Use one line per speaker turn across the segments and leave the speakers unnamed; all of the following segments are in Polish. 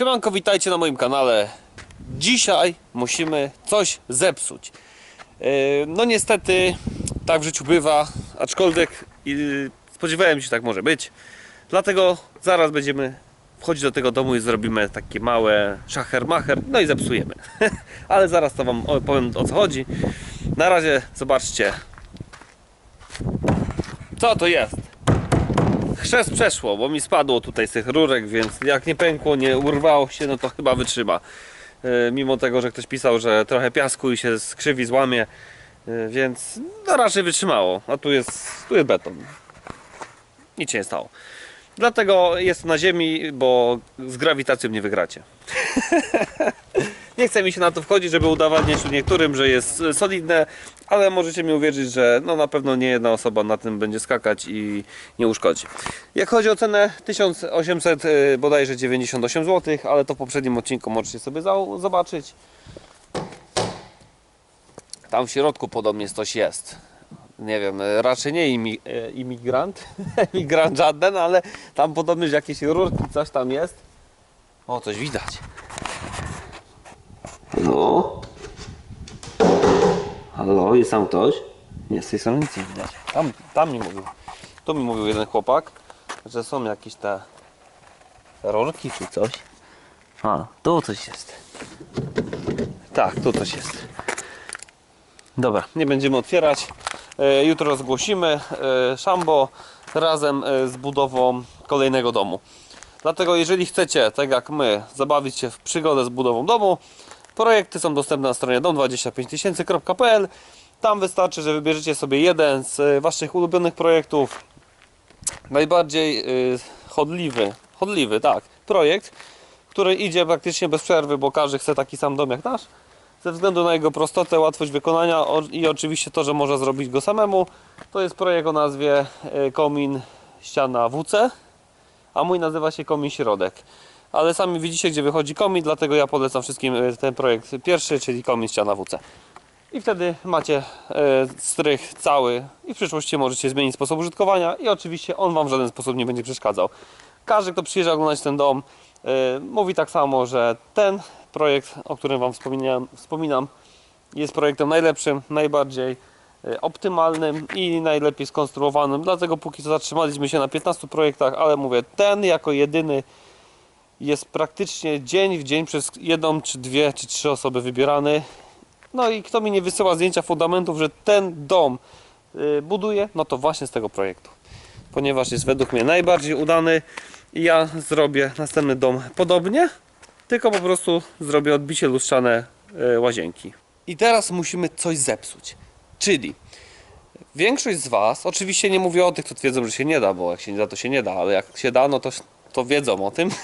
Siemanko, witajcie na moim kanale. Dzisiaj musimy coś zepsuć. Yy, No niestety, tak w życiu bywa, aczkolwiek spodziewałem się, że tak może być. Dlatego zaraz będziemy wchodzić do tego domu i zrobimy takie małe szachermacher, no i zepsujemy. Ale zaraz to Wam opowiem o co chodzi. Na razie zobaczcie, co to jest. Chrzest przeszło, bo mi spadło tutaj z tych rurek, więc jak nie pękło, nie urwało się, no to chyba wytrzyma. E, Mimo tego, że ktoś pisał, że trochę piasku i się skrzywi, złamie, e, więc no raczej wytrzymało. A tu jest, tu jest beton. Nic się nie stało. Dlatego jest na ziemi, bo z grawitacją nie wygracie. nie chce mi się na to wchodzić, żeby udowadniać niektórym, że jest e, solidne, ale możecie mi uwierzyć, że no na pewno nie jedna osoba na tym będzie skakać i nie uszkodzi. Jak chodzi o cenę 1800 y, bodajże 98 zł, ale to w poprzednim odcinku możecie sobie zobaczyć. Tam w środku podobnie coś jest. Nie wiem, y, raczej nie imi, imigrant, imigrant żaden, ale tam podobnie że jakieś rurki, coś tam jest. O, coś widać. No. Halo, jest tam ktoś? Nie, z tej strony nic nie widać. Tam, tam mi mówił. Tu mi mówił jeden chłopak, że są jakieś te rurki czy coś. A, tu coś jest. Tak, tu coś jest. Dobra, nie będziemy otwierać. E, Jutro zgłosimy e, szambo razem e, z budową kolejnego domu. Dlatego jeżeli chcecie, tak jak my, zabawić się w przygodę z budową domu, projekty są dostępne na stronie dom25000.pl. Tam wystarczy, że wybierzecie sobie jeden z e, waszych ulubionych projektów. Najbardziej y, chodliwy, chodliwy, tak, projekt, który idzie praktycznie bez przerwy, bo każdy chce taki sam dom jak nasz. Ze względu na jego prostotę, łatwość wykonania i oczywiście to, że można zrobić go samemu. To jest projekt o nazwie y, Komin Ściana WC, a mój nazywa się Komin Środek. Ale sami widzicie, gdzie wychodzi komin, dlatego ja polecam wszystkim y, ten projekt pierwszy, czyli Komin Ściana WC. I wtedy macie e, strych cały i w przyszłości możecie zmienić sposób użytkowania i oczywiście on Wam w żaden sposób nie będzie przeszkadzał. Każdy, kto przyjeżdża oglądać ten dom, e, mówi tak samo, że ten projekt, o którym Wam wspominam, wspominam jest projektem najlepszym, najbardziej e, optymalnym i najlepiej skonstruowanym. Dlatego póki co zatrzymaliśmy się na 15 projektach, ale mówię, ten jako jedyny jest praktycznie dzień w dzień przez jedną, czy dwie, czy trzy osoby wybierany. No i kto mi nie wysyła zdjęcia fundamentów, że ten dom y, buduje, no to właśnie z tego projektu. Ponieważ jest według mnie najbardziej udany i ja zrobię następny dom podobnie, tylko po prostu zrobię odbicie lustrzane y, łazienki. I teraz musimy coś zepsuć. Czyli większość z Was, oczywiście nie mówię o tych, co twierdzą, że się nie da, bo jak się nie da, to się nie da, ale jak się da, no to, to wiedzą o tym.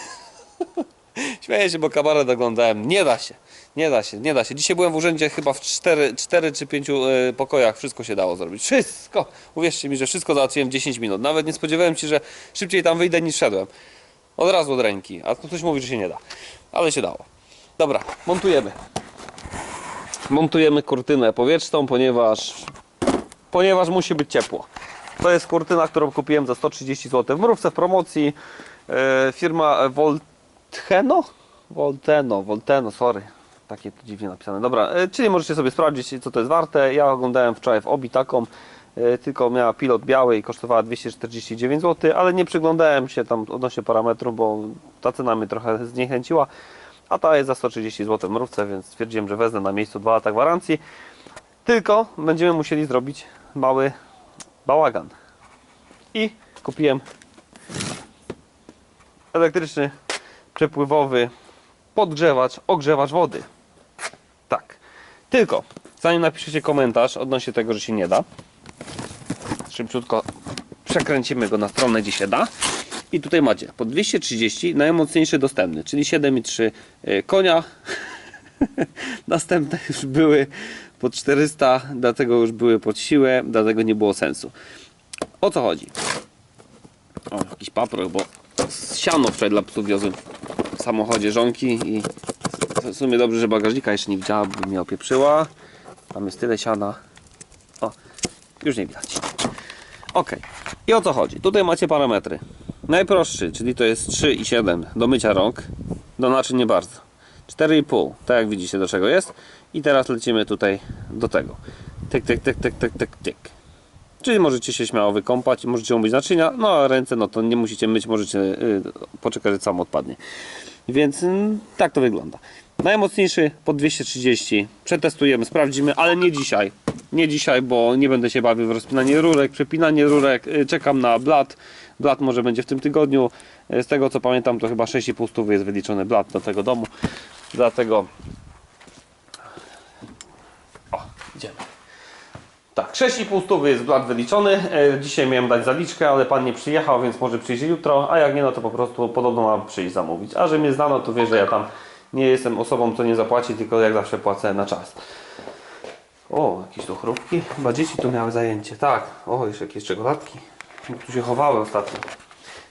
Śmieję się, bo kabaret oglądałem. Nie da się. Nie da się, nie da się. Dzisiaj byłem w urzędzie chyba w 4, 4 czy 5 e, pokojach. Wszystko się dało zrobić. Wszystko! Uwierzcie mi, że wszystko załatwiłem w 10 minut. Nawet nie spodziewałem się, że szybciej tam wyjdę niż szedłem. Od razu od ręki. A tu ktoś mówi, że się nie da. Ale się dało. Dobra, montujemy. Montujemy kurtynę powietrzną, ponieważ ponieważ musi być ciepło. To jest kurtyna, którą kupiłem za 130 zł w mrówce w promocji. E, firma Volteno? Volteno, Volteno, sorry. Takie to dziwnie napisane. Dobra, e, czyli możecie sobie sprawdzić, co to jest warte. Ja oglądałem wczoraj w Obi taką, e, tylko miała pilot biały i kosztowała 249 zł, ale nie przyglądałem się tam odnośnie parametrów, bo ta cena mnie trochę zniechęciła. A ta jest za 130 zł w mrówce, więc stwierdziłem, że wezmę na miejscu 2 lata gwarancji. Tylko będziemy musieli zrobić mały bałagan. I kupiłem elektryczny, przepływowy podgrzewacz, ogrzewacz wody. Tak. Tylko, zanim napiszecie komentarz odnośnie tego, że się nie da, szybciutko przekręcimy go na stronę, gdzie się da. I tutaj macie po 230 najmocniejszy dostępny, czyli 7,3 y, konia. Następne już były po 400, dlatego już były pod siłę, dlatego nie było sensu. O co chodzi? O, jakiś paprok, bo siano wczoraj dla psów wiozłem w samochodzie żonki i w sumie dobrze, że bagażnika jeszcze nie widziała, bo mnie opieprzyła. Tam jest tyle siana. O, już nie widać. Ok. I o co chodzi? Tutaj macie parametry. Najprostszy, czyli to jest 3 i 7 do mycia rąk. Do naczyń nie bardzo. 4,5. Tak jak widzicie do czego jest. I teraz lecimy tutaj do tego. Tyk, tyk, tyk, tyk, tyk, tyk, tyk. Czyli możecie się śmiało wykąpać możecie umyć naczynia, no a ręce no to nie musicie myć, możecie y, poczekać, że sam odpadnie. Więc y, tak to wygląda. Najmocniejszy po 230. Przetestujemy, sprawdzimy, ale nie dzisiaj. Nie dzisiaj, bo nie będę się bawił w rozpinanie rurek, przepinanie rurek. Y, Czekam na blat. Blat może będzie w tym tygodniu. Z tego co pamiętam, to chyba 6,5 stówy jest wyliczony blat do tego domu. Dlatego. O, idziemy. Tak, 6,5 stówy jest blat wyliczony. E, Dzisiaj miałem dać zaliczkę, ale pan nie przyjechał, więc może przyjdzie jutro, a jak nie, no to po prostu podobno ma przyjść zamówić. A że mnie znano, to wie, że ja tam nie jestem osobą, co nie zapłaci, tylko jak zawsze płacę na czas. O, jakieś tu chrupki. Chyba dzieci tu miały zajęcie. Tak, o, jeszcze jakieś czekoladki. Tu się chowały ostatnio.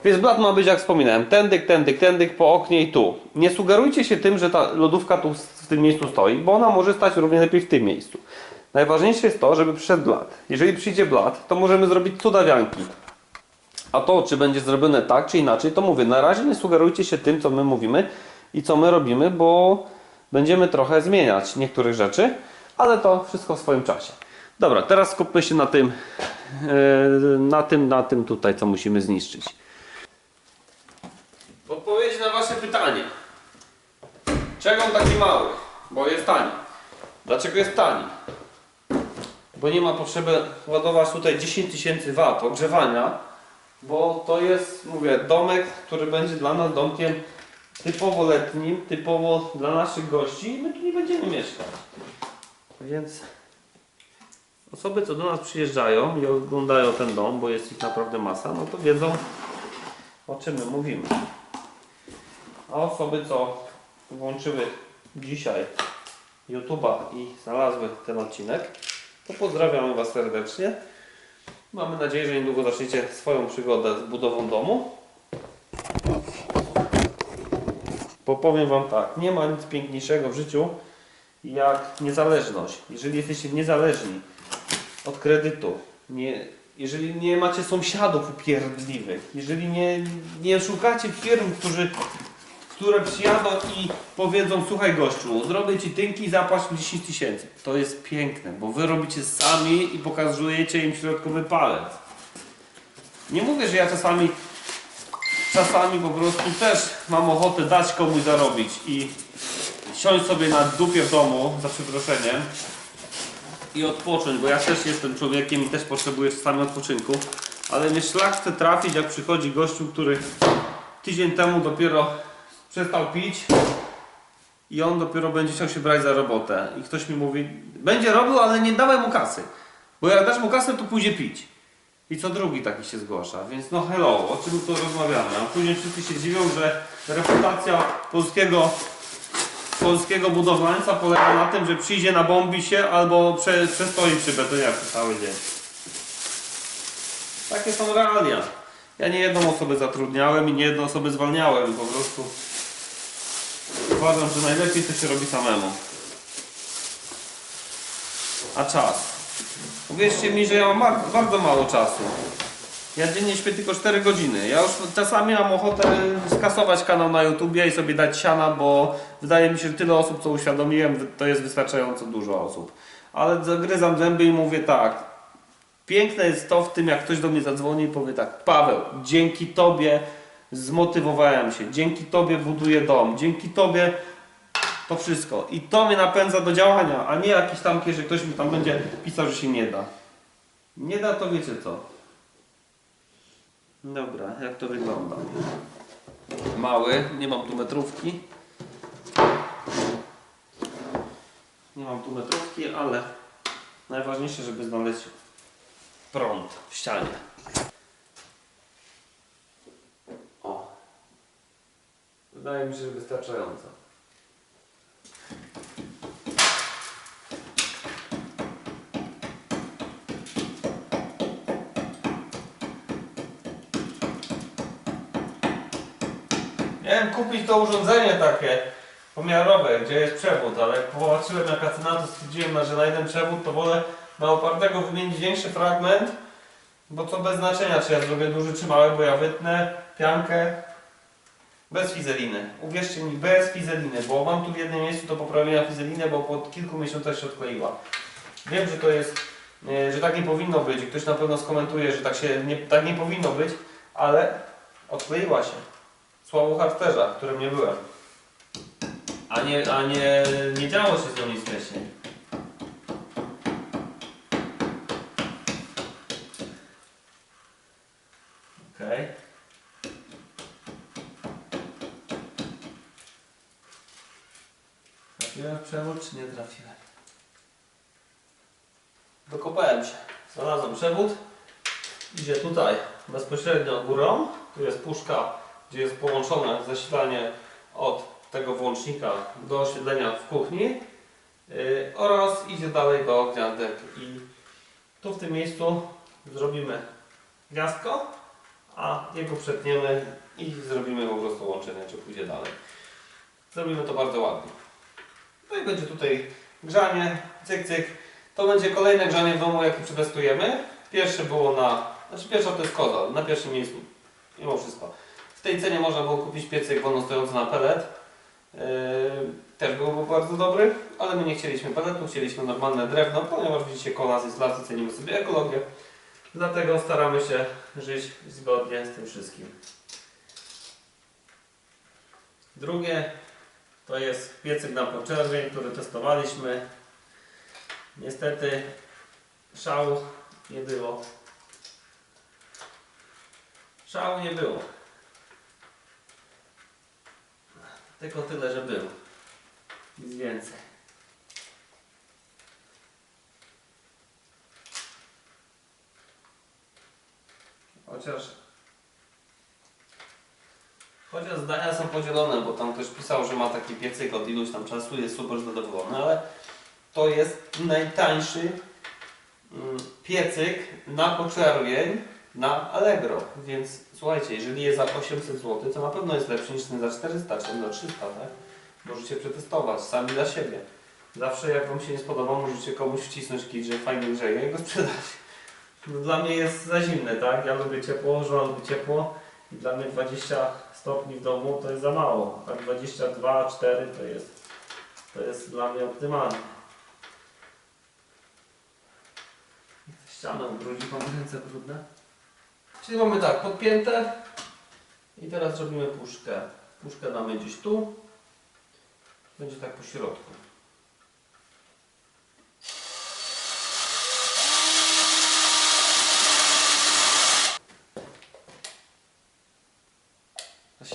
Więc blat ma być, jak wspominałem, tędyk, tędyk, tędyk, po oknie i tu. Nie sugerujcie się tym, że ta lodówka tu w tym miejscu stoi, bo ona może stać równie lepiej w tym miejscu. Najważniejsze jest to, żeby przyszedł blat. Jeżeli przyjdzie blat, to możemy zrobić cudawianki. A to, czy będzie zrobione tak, czy inaczej, to mówię, na razie nie sugerujcie się tym, co my mówimy i co my robimy, bo będziemy trochę zmieniać niektórych rzeczy, ale to wszystko w swoim czasie. Dobra, teraz skupmy się na tym, yy, na tym, na tym tutaj, co musimy zniszczyć. Odpowiedź na Wasze pytanie. Czego on taki mały? Bo jest tani. Dlaczego jest tani? Bo nie ma potrzeby ładować tutaj 10 tysięcy W ogrzewania, bo to jest, mówię, domek, który będzie dla nas domkiem typowo letnim, typowo dla naszych gości i my tu nie będziemy mieszkać. Więc osoby, co do nas przyjeżdżają i oglądają ten dom, bo jest ich naprawdę masa, no to wiedzą o czym my mówimy. A osoby, co włączyły dzisiaj YouTube'a i znalazły ten odcinek, to pozdrawiamy Was serdecznie. Mamy nadzieję, że niedługo zaczniecie swoją przygodę z budową domu. Bo powiem Wam tak, nie ma nic piękniejszego w życiu jak niezależność. Jeżeli jesteście niezależni od kredytu, nie, jeżeli nie macie sąsiadów upierdliwych, jeżeli nie, nie szukacie firm, którzy, które przyjadą i powiedzą, słuchaj gościu, zrobię Ci tynki i zapłać mi 10 tysięcy. To jest piękne, bo Wy robicie sami i pokazujecie im środkowy palec. Nie mówię, że ja czasami czasami po prostu też mam ochotę dać komuś zarobić i siąść sobie na dupie w domu, za przeproszeniem, i odpocząć, bo ja też jestem człowiekiem i też potrzebuję czasami odpoczynku, ale mnie szlak chce trafić, jak przychodzi gościu, który tydzień temu dopiero przestał pić i on dopiero będzie chciał się brać za robotę i ktoś mi mówi, będzie robił, ale nie dawaj mu kasy, bo jak dasz mu kasę, to pójdzie pić. I co drugi taki się zgłasza, więc no hello, o czym tu rozmawiamy? A później wszyscy się dziwią, że reputacja polskiego, polskiego budowlańca polega na tym, że przyjdzie, nabombi się albo prze, przestoi przy betoniarce cały dzień. Takie są realia. Ja nie jedną osobę zatrudniałem i nie jedną osobę zwalniałem, po prostu uważam, że najlepiej to się robi samemu. A czas? Uwierzcie mi, że ja mam bardzo, mało czasu. Ja dziennie śpię tylko 4 godziny. Ja już czasami mam ochotę skasować kanał na YouTubie i sobie dać siana, bo wydaje mi się, że tyle osób, co uświadomiłem, to jest wystarczająco dużo osób. Ale zagryzam zęby i mówię tak. Piękne jest to w tym, jak ktoś do mnie zadzwoni i powie tak. Paweł, dzięki Tobie zmotywowałem się. Dzięki Tobie buduję dom. Dzięki Tobie to wszystko. I to mnie napędza do działania, a nie jakieś tam, że ktoś mi tam będzie pisał, że się nie da. Nie da to wiecie co. Dobra, jak to wygląda? Mały, nie mam tu metrówki. Nie mam tu metrówki, ale najważniejsze, żeby znaleźć prąd w ścianie. Wydaje mi się, że wystarczająco. Miałem kupić to urządzenie takie pomiarowe, gdzie jest przewód, ale jak popatrzyłem jaka cena, to stwierdziłem, że na jeden przewód to wolę na opartego wymienić większy fragment, bo to bez znaczenia, czy ja zrobię duży czy mały, bo ja wytnę piankę Bez fizeliny. Uwierzcie mi, bez fizeliny, bo mam tu w jednym miejscu do poprawienia fizelinę, bo po kilku miesiącach się odkleiła. Wiem, że to jest, e, że tak nie powinno być. Ktoś na pewno skomentuje, że tak, się nie, tak nie powinno być, ale odkleiła się. Słabo harcerza, którym nie byłem. A nie, a nie, nie działo się z nią nic wcześniej. Trafiłem w przewód, czy nie trafiłem? Dokopałem się. Znalazłem przewód. Idzie tutaj bezpośrednio górą. Tu jest puszka, gdzie jest połączone zasilanie od tego włącznika do oświetlenia w kuchni yy, oraz idzie dalej do gniazdek i tu w tym miejscu zrobimy gniazdko, a jego przetniemy i zrobimy po prostu łączenie, czy pójdzie dalej. Zrobimy to bardzo ładnie. No i będzie tutaj grzanie, cyk cyk. To będzie kolejne grzanie w domu, jakie przetestujemy. Pierwsze było na, znaczy pierwsza to jest kozal, na pierwszym miejscu, mimo wszystko. W tej cenie można było kupić piecyk wolnostojący na pelet. Yy, też byłby bardzo dobry, ale my nie chcieliśmy peletu, chcieliśmy normalne drewno, ponieważ widzicie kola z instalacji, cenimy sobie ekologię. Dlatego staramy się żyć zgodnie z tym wszystkim. Drugie to jest piecyk na poczerwień, który testowaliśmy. Niestety szału nie było. Szału nie było. Tylko tyle, że był. Nic więcej. Chociaż Chociaż zdania są podzielone, bo tam ktoś pisał, że ma taki piecyk od iluś tam czasu, jest super zadowolony, ale to jest najtańszy mm, piecyk na poczerwień na Allegro. Więc słuchajcie, jeżeli jest za 800 zł, to na pewno jest lepszy niż ten za 400 czy za 300, tak? Możecie przetestować sami dla siebie. Zawsze jak Wam się nie spodoba, możecie komuś wcisnąć kit, że fajnie grzeje i go sprzedać. No, dla mnie jest za zimne, tak? Ja lubię ciepło, żona lubi ciepło. Dla mnie 20 stopni w domu to jest za mało, a 22, 4 to jest, to jest dla mnie optymalne. Ścianę brudzi, mam ręce brudne. Czyli mamy tak, podpięte i teraz robimy puszkę. Puszkę damy gdzieś tu, będzie tak po środku.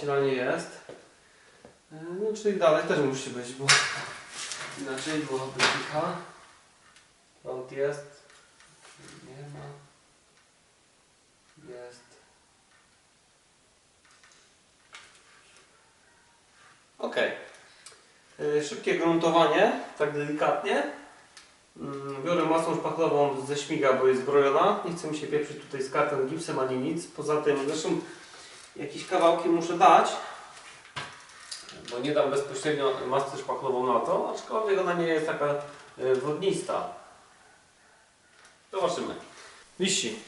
Zasilanie jest. E, No czyli dalej też musi być, bo inaczej byłoby kicha. Prąd jest. Nie ma. Jest. Ok. E, Szybkie gruntowanie, tak delikatnie. Mm, Biorę masą szpachlową ze śmiga, bo jest zbrojona. Nie chcę mi się pieprzyć tutaj z kartem, gipsem ani nic. Poza tym, zresztą jakieś kawałki muszę dać, bo nie dam bezpośrednio masę szpachlową na to, aczkolwiek ona nie jest taka e, wodnista. Zobaczymy. Wisi.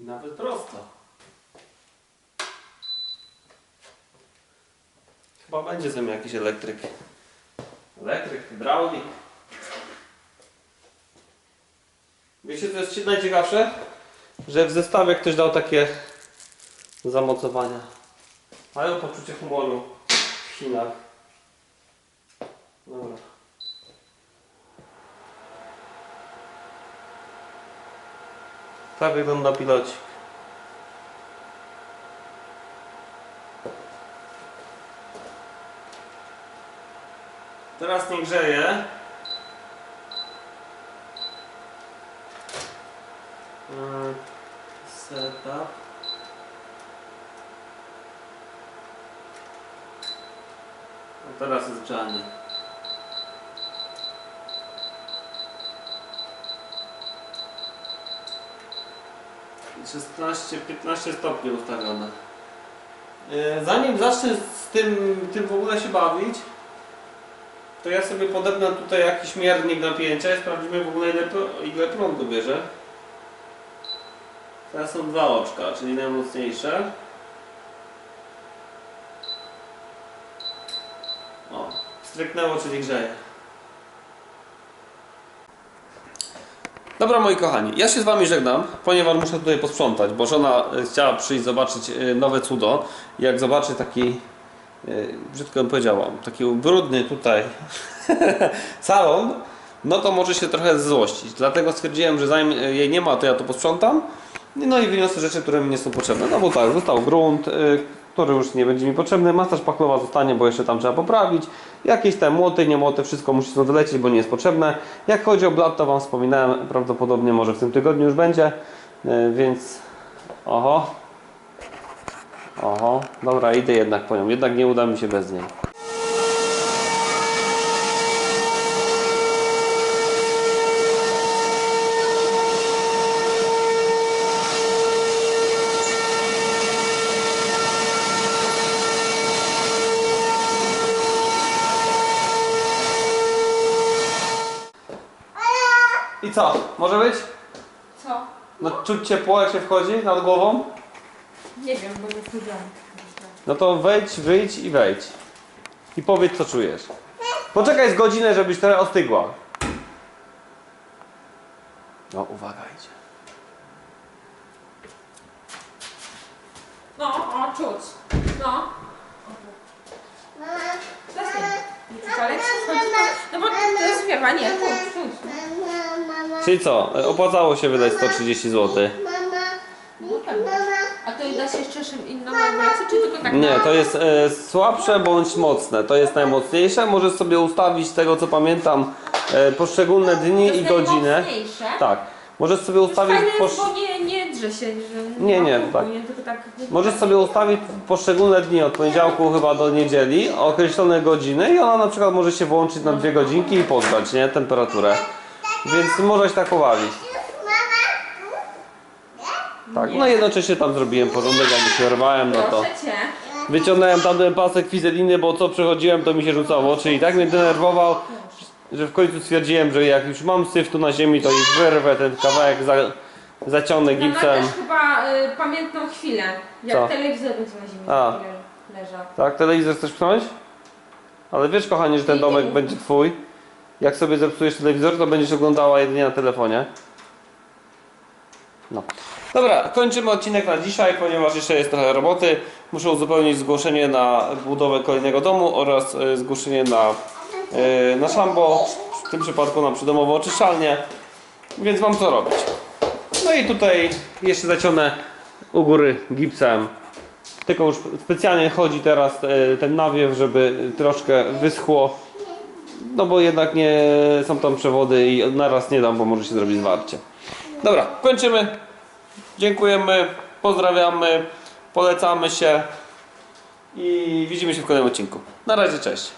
I Nawet prosto. Chyba będzie ze mnie jakiś elektryk. Elektryk, hydraulik. Wiecie, co jest najciekawsze? Że w zestawie ktoś dał takie zamocowania. Mają poczucie humoru w Chinach. Dobra. Tak wygląda pilocik. Teraz nie grzeje. Setup. A teraz jest grzanie. Szesnaście, 15 stopni ustawione. Yy, Zanim zacznę z tym, tym w ogóle się bawić, to ja sobie podepnę tutaj jakiś miernik napięcia i sprawdzimy w ogóle ile, ile prądu bierze. Teraz są dwa oczka, czyli najmocniejsze. O, stryknęło, czyli grzeje. Dobra moi kochani, ja się z wami żegnam, ponieważ muszę tutaj posprzątać, bo żona e, chciała przyjść zobaczyć e, nowe cudo. Jak zobaczy taki, e, brzydko bym powiedziałam, taki brudny tutaj salon, no to może się trochę złościć. Dlatego stwierdziłem, że zanim jej nie ma, to ja to posprzątam. No i wyniosę rzeczy, które mi nie są potrzebne. No bo tak, został grunt, y, który już nie będzie mi potrzebny. Masa szpachlowa zostanie, bo jeszcze tam trzeba poprawić. Jakieś te młoty, nie młoty, wszystko musi stąd wylecieć, bo nie jest potrzebne. Jak chodzi o blat, to Wam wspominałem, prawdopodobnie może w tym tygodniu już będzie. Y, Więc oho. Oho, dobra, idę jednak po nią. Jednak nie uda mi się bez niej. I co? Może być?
Co?
No czuć ciepło jak się wchodzi nad głową?
Nie wiem, bo nie wchodziłam.
No to wejdź, wyjdź i wejdź. I powiedz co czujesz. Poczekaj z godzinę, żebyś trochę ostygła. No uwaga idzie.
No, o, czuć. No. Przestań. Ale się wchodzi, to... No bo to jest wiewa, nie, czuć, czuć.
Czyli co? Opłacało się wydać 130 zł.
No pewnie. A to da się jeszcze szym- inną regulację, czy tylko tak
Nie, to jest e, słabsze bądź mocne. To jest najmocniejsze. Możesz sobie ustawić z tego co pamiętam e, poszczególne
To
dni
jest
i godzinę.
najmocniejsze.
Tak. Możesz sobie
To jest
ustawić
fajne,
posz...
bo nie, nie drze się. Że
Nie, nie, tak.
Nie, tylko tak
Możesz sobie ustawić poszczególne dni od poniedziałku chyba do niedzieli, określone godziny i ona na przykład może się włączyć na dwie godzinki i podać, nie? Temperaturę. Więc możesz tak pobawić. Tak, no jednocześnie tam zrobiłem porządek, jak się rwałem, no to
Proszę cię.
wyciągnąłem tamten pasek fizeliny, bo co przechodziłem to mi się rzucało w oczy i tak mnie denerwował, że w końcu stwierdziłem, że jak już mam syf tu na ziemi, to już wyrwę ten kawałek, za, zaciągnę
No, ma
gipsem.
też chyba y, pamiętną chwilę, jak
Co?
telewizor będzie na ziemi
A.
le- leżał.
Tak, telewizor chcesz pchnąć? Ale wiesz kochanie, że ten domek będzie twój. Jak sobie zepsujesz telewizor, to będziesz oglądała jedynie na telefonie. No. Dobra, kończymy odcinek na dzisiaj, ponieważ jeszcze jest trochę roboty. Muszę uzupełnić zgłoszenie na budowę kolejnego domu oraz e, zgłoszenie na, e, na szambo, w tym przypadku na przydomową oczyszczalnię. Więc mam co robić. No i tutaj jeszcze zaciągnę u góry gipsem tylko już specjalnie chodzi teraz e, ten nawiew, żeby troszkę wyschło. No bo jednak nie są tam przewody i naraz nie dam, bo może się zrobić zwarcie. Dobra, kończymy. Dziękujemy, pozdrawiamy, polecamy się i widzimy się w kolejnym odcinku. Na razie, cześć.